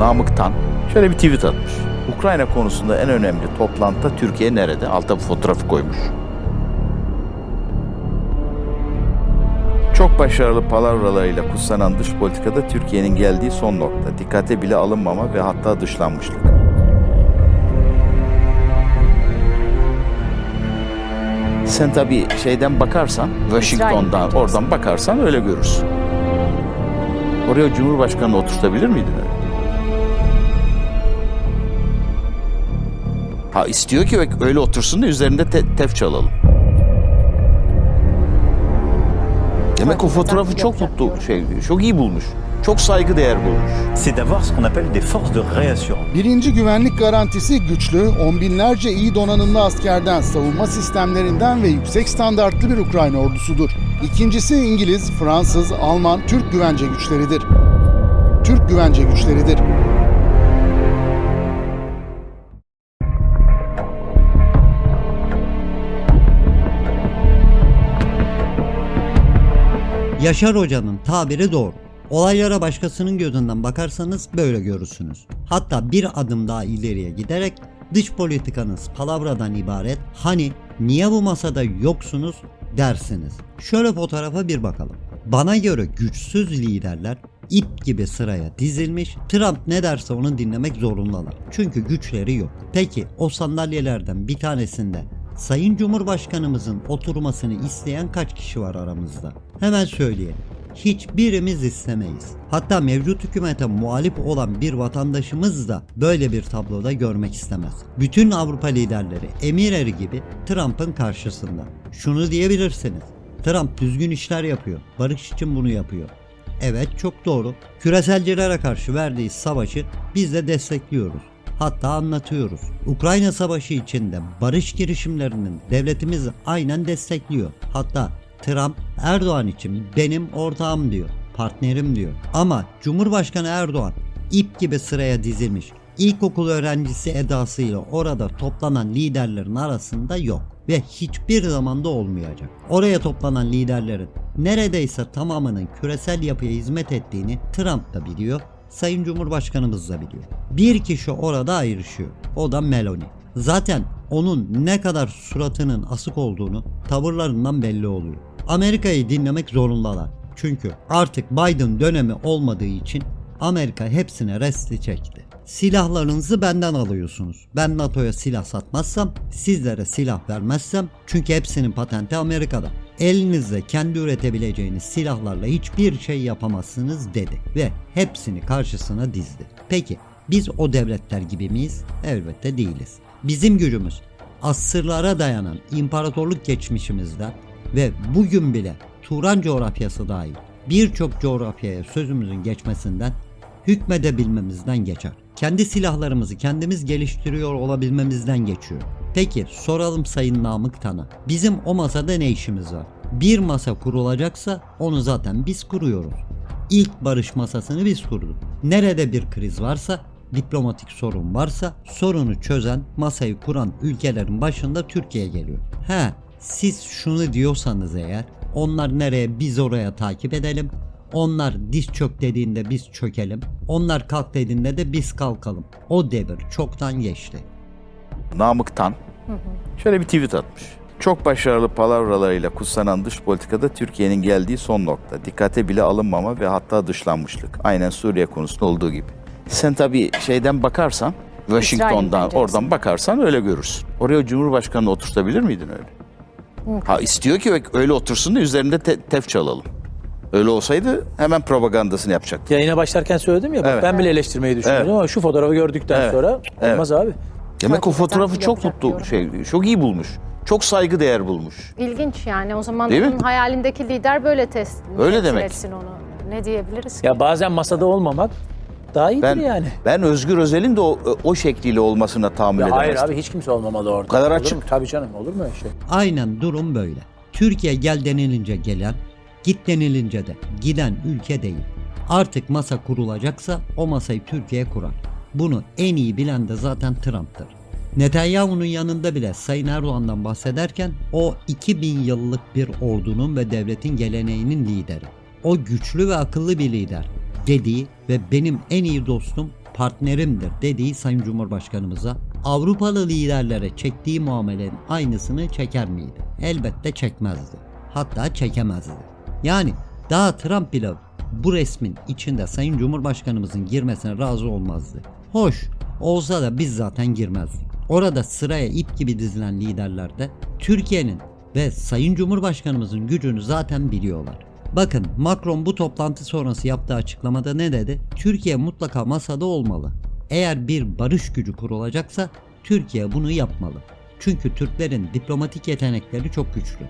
Namık Tan şöyle bir tweet atmış. Ukrayna konusunda en önemli toplantı Türkiye nerede? Altta bir fotoğrafı koymuş. Çok başarılı palavralarıyla kutsanan dış politikada Türkiye'nin geldiği son nokta. Dikkate bile alınmama ve hatta dışlanmışlık. Sen tabii şeyden bakarsan, Washington'dan, oradan bakarsan öyle görürsün. Oraya Cumhurbaşkanı oturtabilir miydin Ha istiyor ki öyle otursun da üzerinde te- tef çalalım. Demek o fotoğrafı çok mutlu şey, çok iyi bulmuş. Çok saygıdeğer bulmuş. c'est d'avoir ce qu'on appelle des forces de réassurance. Birinci güvenlik garantisi güçlü, on binlerce iyi donanımlı askerden, savunma sistemlerinden ve yüksek standartlı bir Ukrayna ordusudur. İkincisi İngiliz, Fransız, Alman, Türk güvence güçleridir. Türk güvence güçleridir. Yaşar Hoca'nın tabiri doğru. Olaylara başkasının gözünden bakarsanız böyle görürsünüz. Hatta bir adım daha ileriye giderek dış politikanız palavradan ibaret hani niye bu masada yoksunuz dersiniz. Şöyle fotoğrafa bir bakalım. Bana göre güçsüz liderler ip gibi sıraya dizilmiş. Trump ne derse onu dinlemek zorundalar. Çünkü güçleri yok. Peki o sandalyelerden bir tanesinde Sayın Cumhurbaşkanımızın oturmasını isteyen kaç kişi var aramızda? Hemen söyleyelim. Hiçbirimiz istemeyiz. Hatta mevcut hükümete muhalif olan bir vatandaşımız da böyle bir tabloda görmek istemez. Bütün Avrupa liderleri emir eri gibi Trump'ın karşısında. Şunu diyebilirsiniz. Trump düzgün işler yapıyor. Barış için bunu yapıyor. Evet çok doğru. Küreselcilere karşı verdiği savaşı biz de destekliyoruz. Hatta anlatıyoruz. Ukrayna Savaşı içinde barış girişimlerinin devletimiz aynen destekliyor. Hatta Trump Erdoğan için benim ortağım diyor, partnerim diyor. Ama Cumhurbaşkanı Erdoğan ip gibi sıraya dizilmiş ilkokul öğrencisi edasıyla orada toplanan liderlerin arasında yok ve hiçbir zamanda olmayacak. Oraya toplanan liderlerin neredeyse tamamının küresel yapıya hizmet ettiğini Trump da biliyor, Sayın Cumhurbaşkanımız da biliyor. Bir kişi orada ayrışıyor. O da Meloni. Zaten onun ne kadar suratının asık olduğunu tavırlarından belli oluyor. Amerika'yı dinlemek zorundalar. Çünkü artık Biden dönemi olmadığı için Amerika hepsine resti çekti. Silahlarınızı benden alıyorsunuz. Ben NATO'ya silah satmazsam, sizlere silah vermezsem çünkü hepsinin patenti Amerika'da. Elinizde kendi üretebileceğiniz silahlarla hiçbir şey yapamazsınız dedi ve hepsini karşısına dizdi. Peki biz o devletler gibi miyiz? Elbette değiliz. Bizim gücümüz asırlara dayanan imparatorluk geçmişimizden ve bugün bile Turan coğrafyası dahil birçok coğrafyaya sözümüzün geçmesinden hükmedebilmemizden geçer. Kendi silahlarımızı kendimiz geliştiriyor olabilmemizden geçiyor. Peki soralım Sayın Namık Tan'a. Bizim o masada ne işimiz var? Bir masa kurulacaksa onu zaten biz kuruyoruz. İlk barış masasını biz kurduk. Nerede bir kriz varsa, diplomatik sorun varsa sorunu çözen, masayı kuran ülkelerin başında Türkiye geliyor. He, siz şunu diyorsanız eğer, onlar nereye biz oraya takip edelim. Onlar diz çök dediğinde biz çökelim. Onlar kalk dediğinde de biz kalkalım. O devir çoktan geçti. Namık Tan şöyle bir tweet atmış. Çok başarılı palavralarıyla kutsanan dış politikada Türkiye'nin geldiği son nokta. Dikkate bile alınmama ve hatta dışlanmışlık. Aynen Suriye konusunda olduğu gibi. Sen tabii şeyden bakarsan, Washington'dan, oradan bakarsan öyle görürsün. Oraya Cumhurbaşkanı oturtabilir miydin öyle? Ha istiyor ki öyle otursun da üzerinde te- tef çalalım. Öyle olsaydı hemen propagandasını yapacaktı. Yayına başlarken söyledim ya bak Evet. ben bile eleştirmeyi düşünüyorum Evet. ama şu fotoğrafı gördükten Evet. sonra Evet. olmaz abi. Demek o fotoğrafı çok mutlu diyorum. şey, çok iyi bulmuş. Çok saygıdeğer bulmuş. İlginç yani o zaman Değil mi? onun hayalindeki lider böyle test Öyle demek. etsin onu. Ne diyebiliriz ki? Ya bazen masada olmamak daha iyidir Ben yani. ben Özgür Özel'in de o, o şekliyle olmasına tahammül Ya hayır edemezdim. abi hiç kimse olmamalı orada. Kadar Olur açık. mu? Tabii canım olur mu öyle şey? Aynen durum böyle. Türkiye gel denilince gelen, git denilince de giden ülke değil. Artık masa kurulacaksa o masayı Türkiye kurar. Bunu en iyi bilen de zaten Trump'tır. Netanyahu'nun yanında bile Sayın Erdoğan'dan bahsederken o 2000 yıllık bir ordunun ve devletin geleneğinin lideri. O güçlü ve akıllı bir lider dediği ve benim en iyi dostum partnerimdir dediği Sayın Cumhurbaşkanımıza Avrupalı liderlere çektiği muamelenin aynısını çeker miydi? Elbette çekmezdi. Hatta çekemezdi. Yani daha Trump bile bu resmin içinde Sayın Cumhurbaşkanımızın girmesine razı olmazdı. Hoş olsa da biz zaten girmezdik. Orada sıraya ip gibi dizilen liderler de Türkiye'nin ve Sayın Cumhurbaşkanımızın gücünü zaten biliyorlar. Bakın Macron bu toplantı sonrası yaptığı açıklamada ne dedi? Türkiye mutlaka masada olmalı. Eğer bir barış gücü kurulacaksa Türkiye bunu yapmalı. Çünkü Türklerin diplomatik yetenekleri çok güçlü.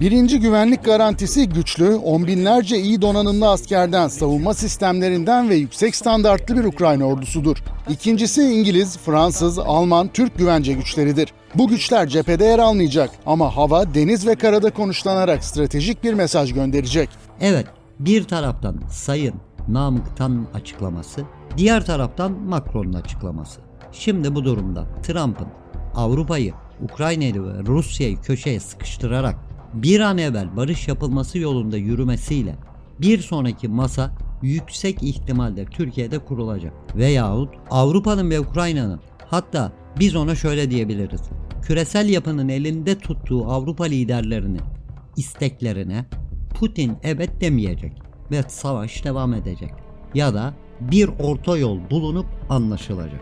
Birinci güvenlik garantisi güçlü, on binlerce iyi donanımlı askerden, savunma sistemlerinden ve yüksek standartlı bir Ukrayna ordusudur. İkincisi İngiliz, Fransız, Alman, Türk güvence güçleridir. Bu güçler cephede yer almayacak ama hava, deniz ve karada konuşlanarak stratejik bir mesaj gönderecek. Evet, bir taraftan Sayın Namık Tan açıklaması, diğer taraftan Macron'un açıklaması. Şimdi bu durumda Trump'ın Avrupa'yı, Ukrayna'yı ve Rusya'yı köşeye sıkıştırarak bir an evvel barış yapılması yolunda yürümesiyle bir sonraki masa yüksek ihtimalle Türkiye'de kurulacak. Veyahut Avrupa'nın ve Ukrayna'nın hatta biz ona şöyle diyebiliriz. Küresel yapının elinde tuttuğu Avrupa liderlerinin isteklerine Putin evet demeyecek ve savaş devam edecek. Ya da bir orta yol bulunup anlaşılacak.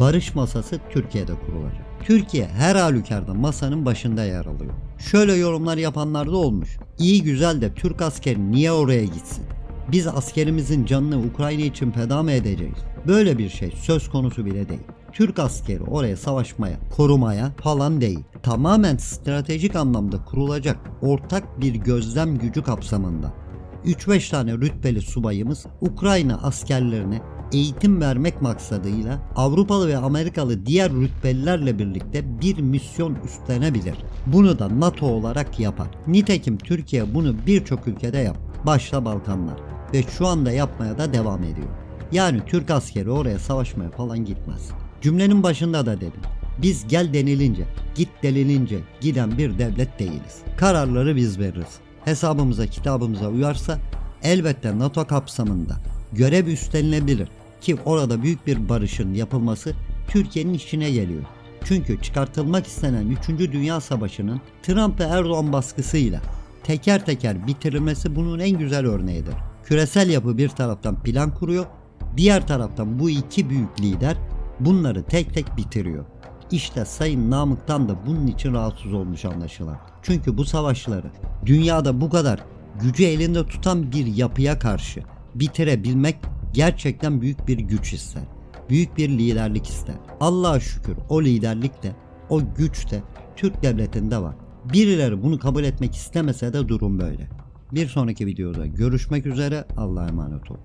Barış masası Türkiye'de kurulacak. Türkiye her halükarda masanın başında yer alıyor. Şöyle yorumlar yapanlar da olmuş. İyi güzel de Türk askeri niye oraya gitsin? Biz askerimizin canını Ukrayna için feda mı edeceğiz? Böyle bir şey söz konusu bile değil. Türk askeri oraya savaşmaya, korumaya falan değil. Tamamen stratejik anlamda kurulacak ortak bir gözlem gücü kapsamında 3-5 tane rütbeli subayımız Ukrayna askerlerine eğitim vermek maksadıyla Avrupalı ve Amerikalı diğer rütbelilerle birlikte bir misyon üstlenebilir. Bunu da NATO olarak yapar. Nitekim Türkiye bunu birçok ülkede yap. Başta Balkanlar ve şu anda yapmaya da devam ediyor. Yani Türk askeri oraya savaşmaya falan gitmez. Cümlenin başında da dedim. Biz gel denilince, git denilince giden bir devlet değiliz. Kararları biz veririz. Hesabımıza kitabımıza uyarsa elbette NATO kapsamında görev üstlenilebilir ki orada büyük bir barışın yapılması Türkiye'nin işine geliyor. Çünkü çıkartılmak istenen 3. Dünya Savaşı'nın Trump ve Erdoğan baskısıyla teker teker bitirilmesi bunun en güzel örneğidir. Küresel yapı bir taraftan plan kuruyor, diğer taraftan bu iki büyük lider bunları tek tek bitiriyor. İşte Sayın Namık'tan da bunun için rahatsız olmuş anlaşılan. Çünkü bu savaşları dünyada bu kadar gücü elinde tutan bir yapıya karşı bitirebilmek gerçekten büyük bir güç ister. Büyük bir liderlik ister. Allah'a şükür o liderlik de o güç de Türk devletinde var. Birileri bunu kabul etmek istemese de durum böyle. Bir sonraki videoda görüşmek üzere. Allah'a emanet olun.